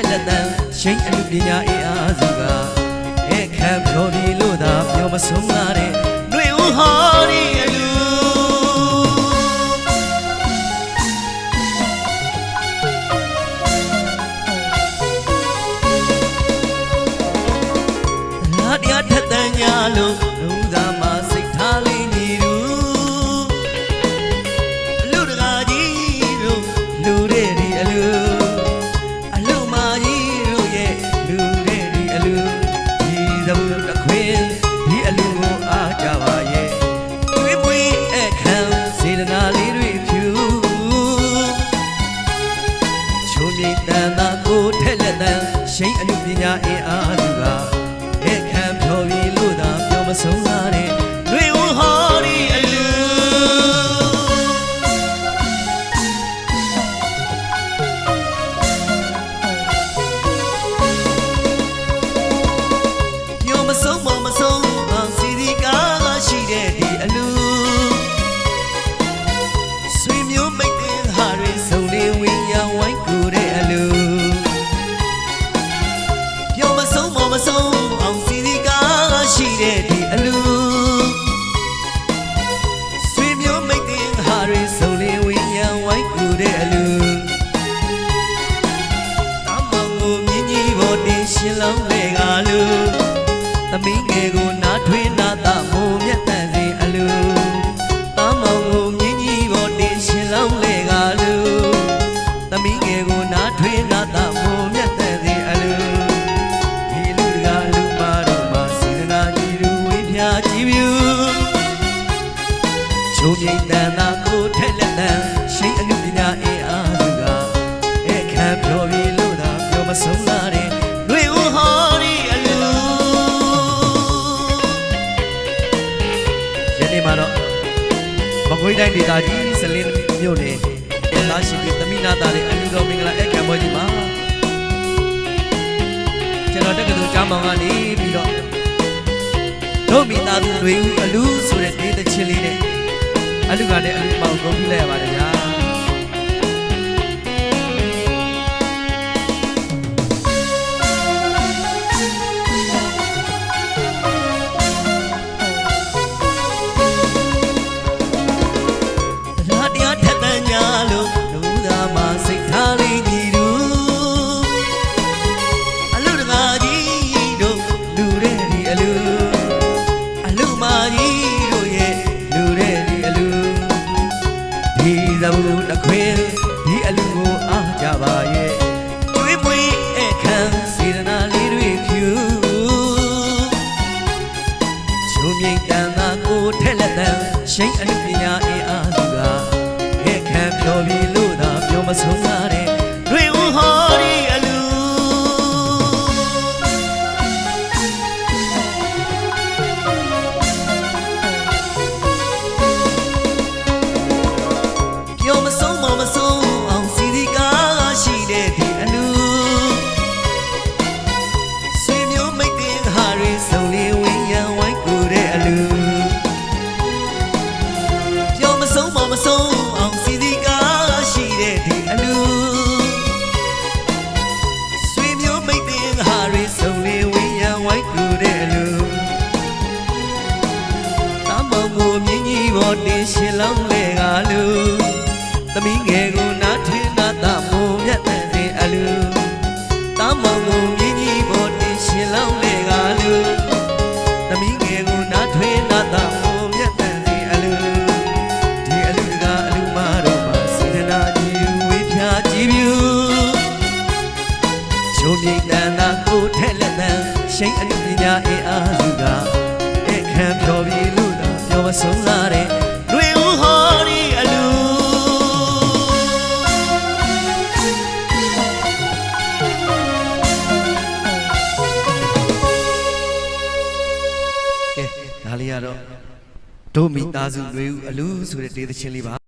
ထက်လက်တန်းရှိန်အမှုပညာအင်အားစုကအခမ်းဖြော်ပြီးလို့သာပြောမဆုံးလာတဲ့နှွေဦးဟောဒီအလူလာတရားထက်တန်ညာလို့ န်ရှိန်အမှုပညာအင်အား ရှင်လောင်းလေကလူသမီးငယ်ကိုနားထွေးနာတာမိုးမြတ်တန်စီအလူတမောင်ကိုမြင်းကြီးပေါ်တင်ရှင်လောင်းလေကလူသမီးငယ်ကိုနားထွေးနာတာမိုးမြတ်တဲ့စီအလူဒီလူတကာလူမတို့မှာစေတနာကြီးလူဝေးပြကြည့်ပြူချုံမြိတ်တန်သာကိုထက်လက်တန် ကွေးတိုင်းဒေသကြီးစလင်းမြို့နယ်သားရှိပြီးသမီးနာသားတဲ့အလူတော်မင်္ဂလာအခမ်းပွဲကြီးမှာကျွန်တော်တက္ကသိုလ်ကျောင်းပေါင်ကနေပြီးတော့တို့မိသားစုတွေဦးအလူဆိုတဲ့ဒေသချင်းလေးနဲ့အလူကလည်းအလူပေါင်းကုန်ပြလိုက်ရပါတယ်ဗျာ ဒီသဘူတစ်ခွင်ဒီအလူကိုအားကြပါရဲ့ကျွေးမွေးအခမ်းစေတနာလေးတွေဖြူချုံမြိတ်တန်သာကိုထက်လက်တန်ရှိန်အမှုပညာ တင်ဟာတွေစုံလေးဝင်းရန်ဝိုင်းကူတဲ့အလူပြောမဆုံးမမဆုံးအောင်စီစီကားရှိတဲ့ဒီအလူဆွေမျိုးမိတ်တင်ဟာတွေစုံလေးဝင်းရန်ဝိုင်းကူတဲ့အလူတမောင်ကိုမြင်းကြီးပေါ်တင်ရှင်လောင်းလေကလူသမီးငယ်ကိုနားထင်းနာတာမိုးမြတ်တဲ့စေအလူ ကြည့်ပြူချုံမြိတ်တန်သာကိုထက်လက်တန်ရှိန်အလူပညာအင်အားစုကအခမ်းဖြော်ပြီးလို့သာပြောမဆုံးလာတဲ့တွေဦးဟောဒီအလူကဲဒါလေးကတော့ဒိုမိသားစုတွေဦးအလူဆိုတဲ့ဒေသချင်းလေးပါ